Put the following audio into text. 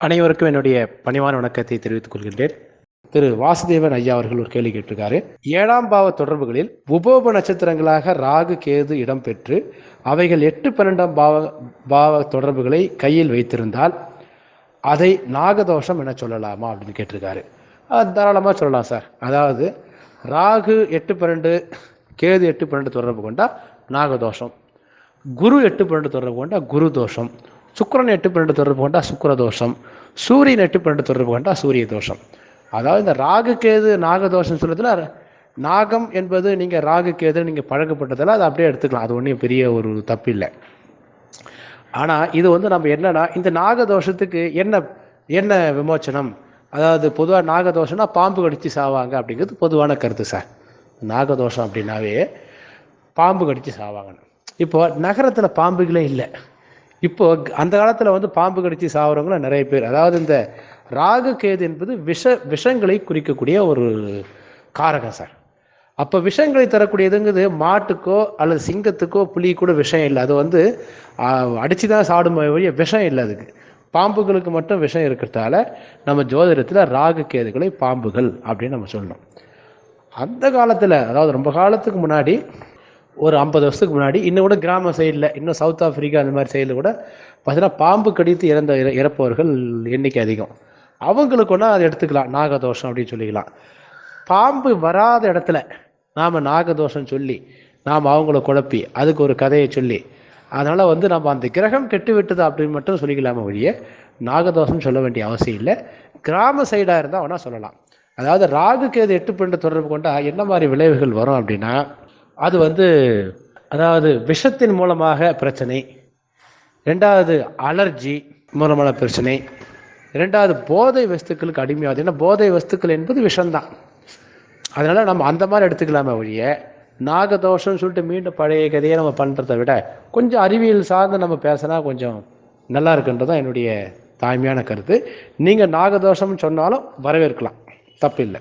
அனைவருக்கும் என்னுடைய பணிவான வணக்கத்தை தெரிவித்துக் கொள்கின்றேன். திரு வாசுதேவன் ஐயா அவர்கள் ஒரு கேள்வி கேட்டிருக்காரு. ஏழாம் பாவ தொடர்புகளில் உபோப நட்சத்திரங்களாக ராகு கேது இடம்பெற்று அவைகள் எட்டு பன்னெண்டாம் பாவ பாவ தொடர்புகளை கையில் வைத்திருந்தால் அதை நாகதோஷம் என சொல்லலாமா அப்படின்னு கேட்டிருக்காரு. அது தாராளமாக சொல்லலாம் சார். அதாவது ராகு எட்டு பன்னெண்டு கேது எட்டு பன்னெண்டு தொடர்பு கொண்டா நாகதோஷம். குரு எட்டு பன்னெண்டு தொடர்பு கொண்டா குரு தோஷம். சுக்கரன் எட்டு பன்னெண்டு தொடர்பு கொண்டா சுக்கிர தோஷம் சூரியன் எட்டு பன்னெண்டு தொடர்பு கொண்டா சூரிய தோஷம் அதாவது இந்த ராகு கேது நாகதோஷம் சொல்றதுல நாகம் என்பது நீங்கள் ராகு கேது நீங்கள் பழக்கப்பட்டதில் அதை அப்படியே எடுத்துக்கலாம். அது ஒன்றும் பெரிய ஒரு தப்பு இல்லை. ஆனால் இது வந்து நம்ம என்னன்னா இந்த நாகதோஷத்துக்கு என்ன என்ன விமோச்சனம்? அதாவது பொதுவாக நாகதோஷம்னா பாம்பு கடிச்சு சாவாங்க அப்படிங்கிறது பொதுவான கருத்து சார். நாகதோஷம் அப்படின்னாவே பாம்பு கடிச்சு சாவாங்க இப்போ நகரத்தில் பாம்புகளே இல்லை. இப்போ அந்த காலத்தில் வந்து பாம்பு கடிச்சு சாவறவங்களும் நிறைய பேர். அதாவது இந்த ராகு கேது என்பது விஷ விஷங்களை குறிக்கக்கூடிய ஒரு காரகம் சார். அப்போ விஷங்களை தரக்கூடியதுங்கிறது மாட்டுக்கோ அல்லது சிங்கத்துக்கோ புலி கூட விஷம் இல்லை. அது வந்து அடித்து தான் சாடும் வழிய விஷம் இல்லை அதுக்கு. பாம்புகளுக்கு மட்டும் விஷம் இருக்கிறதால நம்ம ஜோதிடத்தில் ராகு கேதுகளை பாம்புகள் அப்படின்னு நம்ம சொல்லணும் அந்த காலத்தில் அதாவது ரொம்ப காலத்துக்கு முன்னாடி ஒரு ஐம்பது வருஷத்துக்கு முன்னாடி இன்னும் கூட கிராம சைடில் இன்னும் சவுத் ஆஃப்ரிக்கா அந்த மாதிரி சைடில் கூட பார்த்தீங்கன்னா பாம்பு கடித்து இறந்த இற- இறப்பவர்கள் எண்ணிக்கை அதிகம். அவங்களுக்கு ஒன்றா அதை எடுத்துக்கலாம். நாகதோஷம் அப்படின்னு சொல்லிக்கலாம். பாம்பு வராத இடத்துல நாம் நாகதோஷம் சொல்லி நாம் அவங்கள குழப்பி அதுக்கு ஒரு கதையை சொல்லி அதனால் வந்து நம்ம அந்த கிரகம் கெட்டு விட்டது அப்படின்னு மட்டும் சொல்லிக்கலாமே ஒழிய நாகதோஷம் சொல்ல வேண்டிய அவசியம் இல்லை. கிராம சைடாக இருந்தால் வேணால் சொல்லலாம். அதாவது ராகு எது எட்டு பன்னெண்டு தொடர்பு கொண்டால் என்ன மாதிரி விளைவுகள் வரும் அப்படின்னா அது வந்து அதாவது விஷத்தின் மூலமாக பிரச்சனை ரெண்டாவது அலர்ஜி மூலமான பிரச்சனை ரெண்டாவது போதை வஸ்துக்களுக்கு அடிமையாகுது ஏன்னா போதை வஸ்துக்கள் என்பது விஷம்தான். அதனால் நம்ம அந்த மாதிரி எடுத்துக்கலாமே ஒழிய நாகதோஷம்னு சொல்லிட்டு மீண்டும் பழைய கதையை நம்ம பண்ணுறத விட கொஞ்சம் அறிவியல் சார்ந்து நம்ம பேசினா கொஞ்சம் நல்லா இருக்குன்றது தான் என்னுடைய தாய்மையான கருத்து. நீங்கள் நாகதோஷம்னு சொன்னாலும் வரவேற்கலாம். தப்பில்லை.